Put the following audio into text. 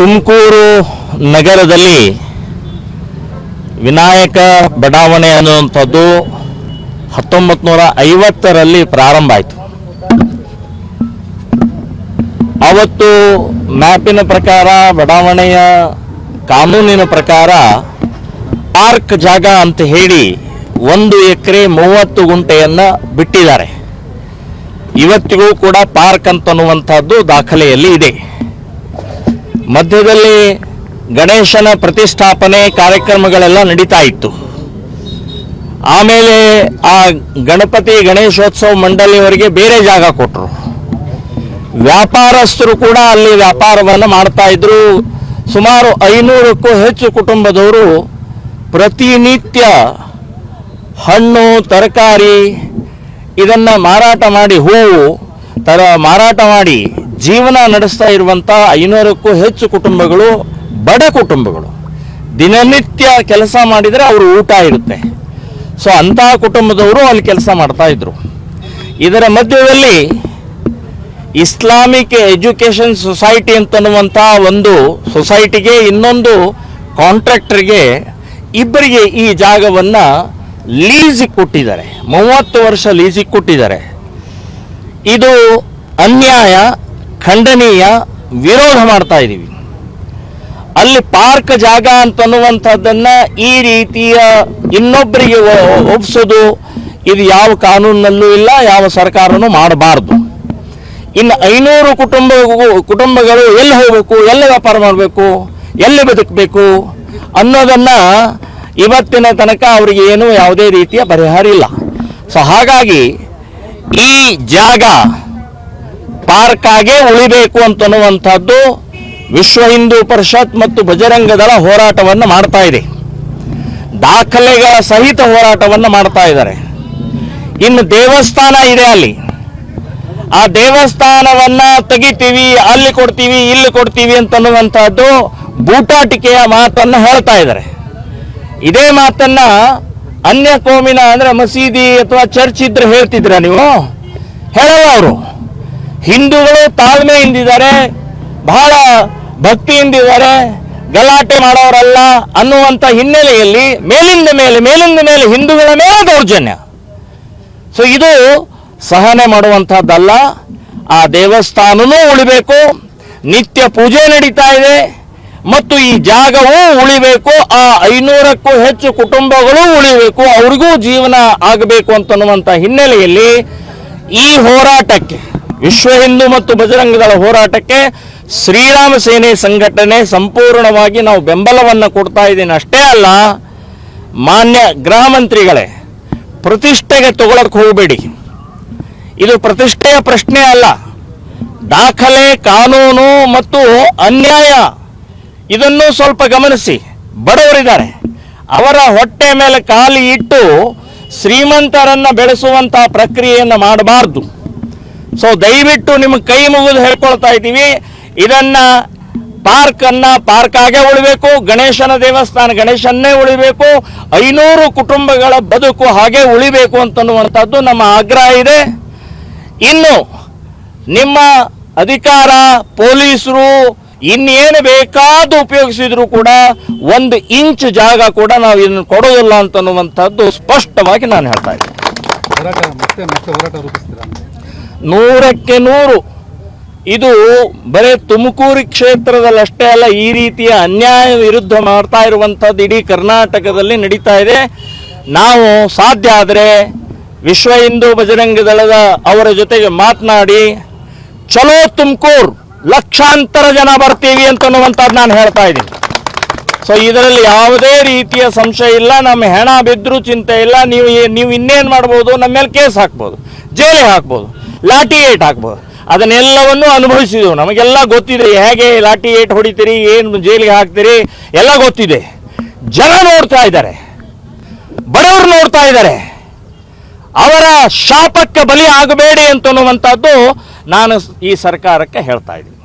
ತುಮಕೂರು ನಗರದಲ್ಲಿ ವಿನಾಯಕ ಬಡಾವಣೆ ಅನ್ನುವಂಥದ್ದು ಹತ್ತೊಂಬತ್ತು ನೂರ ಐವತ್ತರಲ್ಲಿ ಪ್ರಾರಂಭ ಆಯಿತು. ಅವತ್ತು ಮ್ಯಾಪಿನ ಪ್ರಕಾರ, ಬಡಾವಣೆಯ ಕಾನೂನಿನ ಪ್ರಕಾರ ಪಾರ್ಕ್ ಜಾಗ ಅಂತ ಹೇಳಿ ಒಂದು ಎಕರೆ ಮೂವತ್ತು ಗುಂಟೆಯನ್ನು ಬಿಟ್ಟಿದ್ದಾರೆ. ಇವತ್ತಿಗೂ ಕೂಡ ಪಾರ್ಕ್ ಅಂತನ್ನುವಂಥದ್ದು ದಾಖಲೆಯಲ್ಲಿ ಇದೆ. ಮಧ್ಯದಲ್ಲಿ ಗಣೇಶನ ಪ್ರತಿಷ್ಠಾಪನೆ ಕಾರ್ಯಕ್ರಮಗಳೆಲ್ಲ ನಡೀತಾ ಇತ್ತು. ಆಮೇಲೆ ಆ ಗಣಪತಿ ಗಣೇಶೋತ್ಸವ ಮಂಡಳಿಯವರಿಗೆ ಬೇರೆ ಜಾಗ ಕೊಟ್ಟರು ವ್ಯಾಪಾರಸ್ಥರು ಕೂಡ ಅಲ್ಲಿ ವ್ಯಾಪಾರವನ್ನು ಮಾಡ್ತಾ ಇದ್ರು. ಸುಮಾರು ಐನೂರಕ್ಕೂ ಹೆಚ್ಚು ಕುಟುಂಬದವರು ಪ್ರತಿನಿತ್ಯ ಹಣ್ಣು, ತರಕಾರಿ, ಇದನ್ನು ಮಾರಾಟ ಮಾಡಿ ಹೂವು ತರ ಮಾರಾಟ ಮಾಡಿ ಜೀವನ ನಡೆಸ್ತಾ ಇರುವಂಥ ಐನೂರಕ್ಕೂ ಹೆಚ್ಚು ಕುಟುಂಬಗಳು, ಬಡ ಕುಟುಂಬಗಳು. ದಿನನಿತ್ಯ ಕೆಲಸ ಮಾಡಿದರೆ ಅವರು ಊಟ ಇರುತ್ತೆ. ಸೊ ಅಂತಹ ಕುಟುಂಬದವರು ಅಲ್ಲಿ ಕೆಲಸ ಮಾಡ್ತಾ ಇದ್ರು. ಇದರ ಮಧ್ಯದಲ್ಲಿ ಇಸ್ಲಾಮಿಕ್ ಎಜುಕೇಷನ್ ಸೊಸೈಟಿ ಅಂತನ್ನುವಂಥ ಒಂದು ಸೊಸೈಟಿಗೆ ಇನ್ನೊಂದು ಕಾಂಟ್ರಾಕ್ಟರ್ಗೆ ಇಬ್ಬರಿಗೆ ಈ ಜಾಗವನ್ನು ಲೀಸಿಗೆ ಕೊಟ್ಟಿದ್ದಾರೆ. ಮೂವತ್ತು ವರ್ಷ ಲೀಸಿಗೆ ಕೊಟ್ಟಿದ್ದಾರೆ. ಇದು ಅನ್ಯಾಯ, ಖಂಡನೀಯ ವಿರೋಧ ಮಾಡ್ತಾ ಇದ್ದೀವಿ ಅಲ್ಲಿ ಪಾರ್ಕ್ ಜಾಗ ಅಂತನ್ನುವಂಥದ್ದನ್ನ ಈ ರೀತಿಯ ಇನ್ನೊಬ್ಬರಿಗೆ ಒಪ್ಪಿಸೋದು ಇದು ಯಾವ ಕಾನೂನಿನಲ್ಲೂ ಇಲ್ಲ, ಯಾವ ಸರ್ಕಾರನೂ ಮಾಡಬಾರ್ದು. ಇನ್ನು ಐನೂರು ಕುಟುಂಬ, ಕುಟುಂಬಗಳು ಎಲ್ಲಿ ಹೋಗಬೇಕು, ಎಲ್ಲಿ ವ್ಯಾಪಾರ ಮಾಡಬೇಕು, ಎಲ್ಲಿ ಬದುಕಬೇಕು ಅನ್ನೋದನ್ನ ಇವತ್ತಿನ ತನಕ ಅವರಿಗೆ ಏನು ಯಾವುದೇ ರೀತಿಯ ಪರಿಹಾರ ಇಲ್ಲ. ಸೊ ಹಾಗಾಗಿ ಈ ಜಾಗ ಪಾರ್ಕ್ ಆಗೇ ಉಳಿಬೇಕು ಅಂತನ್ನುವಂಥದ್ದು ವಿಶ್ವ ಹಿಂದೂ ಪರಿಷತ್ ಮತ್ತು ಭಜರಂಗದಳ ಹೋರಾಟವನ್ನು ಮಾಡ್ತಾ ಇದೆ. ದಾಖಲೆಗಳ ಸಹಿತ ಹೋರಾಟವನ್ನು ಮಾಡ್ತಾ ಇದ್ದಾರೆ. ಇನ್ನು ದೇವಸ್ಥಾನ ಇದೆ ಅಲ್ಲಿ. ಆ ದೇವಸ್ಥಾನವನ್ನ ತೆಗಿತೀವಿ, ಅಲ್ಲಿ ಕೊಡ್ತೀವಿ, ಇಲ್ಲಿ ಕೊಡ್ತೀವಿ ಅಂತನ್ನುವಂಥದ್ದು ಬೂಟಾಟಿಕೆಯ ಮಾತನ್ನು ಹೇಳ್ತಾ ಇದ್ದಾರೆ. ಇದೇ ಮಾತನ್ನ ಅನ್ಯ ಕೋಮಿನ ಅಂದ್ರೆ ಮಸೀದಿ ಅಥವಾ ಚರ್ಚ್ ಇದ್ರೆ ಹೇಳ್ತಿದ್ರ ನೀವು? ಹೇಳಲ್ಲ ಅವರು. ಹಿಂದೂಗಳು ತಾಳ್ಮೆಯಿಂದಿದ್ದಾರೆ, ಬಹಳ ಭಕ್ತಿಯಿಂದಿದ್ದಾರೆ, ಗಲಾಟೆ ಮಾಡೋರಲ್ಲ ಅನ್ನುವಂಥ ಹಿನ್ನೆಲೆಯಲ್ಲಿ ಮೇಲಿಂದ ಮೇಲೆ ಮೇಲಿಂದ ಮೇಲೆ ಹಿಂದೂಗಳ ಮೇಲೆ ದೌರ್ಜನ್ಯ. ಸೊ ಇದು ಸಹನೆ ಮಾಡುವಂಥದ್ದಲ್ಲ ಆ ದೇವಸ್ಥಾನನೂ ಉಳಿಬೇಕು, ನಿತ್ಯ ಪೂಜೆ ನಡೀತಾ ಇದೆ. ಮತ್ತು ಈ ಜಾಗವೂ ಉಳಿಬೇಕು, ಆ ಐನೂರಕ್ಕೂ ಹೆಚ್ಚು ಕುಟುಂಬಗಳು ಉಳಿಬೇಕು, ಅವ್ರಿಗೂ ಜೀವನ ಆಗಬೇಕು ಅಂತನ್ನುವಂಥ ಹಿನ್ನೆಲೆಯಲ್ಲಿ ಈ ಹೋರಾಟಕ್ಕೆ, ವಿಶ್ವ ಹಿಂದೂ ಮತ್ತು ಬಜರಂಗದಳ ಹೋರಾಟಕ್ಕೆ ಶ್ರೀರಾಮ ಸೇನೆ ಸಂಘಟನೆ ಸಂಪೂರ್ಣವಾಗಿ ನಾವು ಬೆಂಬಲವನ್ನು ಕೊಡ್ತಾ ಇದ್ದೀನಿ. ಅಷ್ಟೇ ಅಲ್ಲ, ಮಾನ್ಯ ಗೃಹ ಮಂತ್ರಿಗಳೇ, ಪ್ರತಿಷ್ಠೆಗೆ ತಗೊಳಕ್ಕೆ ಹೋಗಬೇಡಿ. ಇದು ಪ್ರತಿಷ್ಠೆಯ ಪ್ರಶ್ನೆ ಅಲ್ಲ. ದಾಖಲೆ, ಕಾನೂನು ಮತ್ತು ಅನ್ಯಾಯ ಇದನ್ನು ಸ್ವಲ್ಪ ಗಮನಿಸಿ. ಬಡವರಿದ್ದಾರೆ. ಅವರ ಹೊಟ್ಟೆ ಮೇಲೆ ಕಾಲು ಇಟ್ಟು ಶ್ರೀಮಂತರನ್ನ ಬೆಳೆಸುವಂಥ ಪ್ರಕ್ರಿಯೆಯನ್ನು ಮಾಡಬಾರ್ದು. ಸೊ ದಯವಿಟ್ಟು ನಿಮ್ಮ ಕೈ ಮುಗಿದು ಹೇಳ್ಕೊಳ್ತಾ ಇದ್ದೀವಿ. ಇದನ್ನ ಪಾರ್ಕ್ ಅನ್ನ ಪಾರ್ಕ್ ಆಗೇ ಉಳಿಬೇಕು. ಗಣೇಶನ ದೇವಸ್ಥಾನ ಗಣೇಶನ್ನೇ ಉಳಿಬೇಕು. ಐನೂರು ಕುಟುಂಬಗಳ ಬದುಕು ಹಾಗೆ ಉಳಿಬೇಕು ಅಂತನ್ನುವಂಥದ್ದು ನಮ್ಮ ಆಗ್ರಹ ಇದೆ. ಇನ್ನು ನಿಮ್ಮ ಅಧಿಕಾರ ಪೊಲೀಸರು ಇನ್ನೇನು ಬೇಕಾದ ಉಪಯೋಗಿಸಿದ್ರು ಕೂಡ ಒಂದು ಇಂಚ್ ಜಾಗ ಕೂಡ ನಾವು ಇದನ್ನು ಕೊಡೋದಿಲ್ಲ ಅಂತನ್ನುವಂಥದ್ದು ಸ್ಪಷ್ಟವಾಗಿ ನಾನು ಹೇಳ್ತಾ ಇದ್ದೀನಿ. ನೂರಕ್ಕೆ ನೂರು. ಇದು ಬರೀ ತುಮಕೂರು ಕ್ಷೇತ್ರದಲ್ಲಿ ಅಷ್ಟೇ ಅಲ್ಲ ಈ ರೀತಿಯ ಅನ್ಯಾಯ ವಿರುದ್ಧ ಮಾಡ್ತಾ ಇರುವಂಥದ್ದು ಇಡೀ ಕರ್ನಾಟಕದಲ್ಲಿ ನಡೀತಾ ಇದೆ. ನಾವು ಸಾಧ್ಯ ಆದರೆ ವಿಶ್ವ ಹಿಂದೂ ಬಜರಂಗ ದಳದ ಅವರ ಜೊತೆಗೆ ಮಾತನಾಡಿ ಚಲೋ ತುಮಕೂರು! ಲಕ್ಷಾಂತರ ಜನ ಬರ್ತೀವಿ ಅಂತನ್ನುವಂಥದ್ದು ನಾನು ಹೇಳ್ತಾ ಇದ್ದೀನಿ. ಸೊ ಇದರಲ್ಲಿ ಯಾವುದೇ ರೀತಿಯ ಸಂಶಯ ಇಲ್ಲ, ನಮ್ಮ ಹೆಣ ಬಿದ್ದರೂ ಚಿಂತೆ ಇಲ್ಲ, ನೀವು ನೀವು ಇನ್ನೇನು ಮಾಡ್ಬೋದು, ನಮ್ಮ ಮೇಲೆ ಕೇಸ್ ಹಾಕ್ಬೋದು ಜೈಲಿಗೆ ಹಾಕ್ಬೋದು ಲಾಠಿ ಏಟ್ ಹಾಕ್ಬೋದು. ಅದನ್ನೆಲ್ಲವನ್ನು ಅನುಭವಿಸಿದೆವು. ನಮಗೆಲ್ಲ ಗೊತ್ತಿದೆ, ಹೇಗೆ ಲಾಠಿ ಏಟ್ ಹೊಡಿತೀರಿ, ಏನು ಜೈಲಿಗೆ ಹಾಕ್ತೀರಿ, ಎಲ್ಲ ಗೊತ್ತಿದೆ. ಜನ ನೋಡ್ತಾ ಇದ್ದಾರೆ. ಬಡವರು ನೋಡ್ತಾ ಇದ್ದಾರೆ. ಅವರ ಶಾಪಕ್ಕೆ ಬಲಿ ಆಗಬೇಡಿ ಅಂತನ್ನುವಂಥದ್ದು ನಾನು ಈ ಸರ್ಕಾರಕ್ಕೆ ಹೇಳ್ತಾ ಇದ್ದೀನಿ.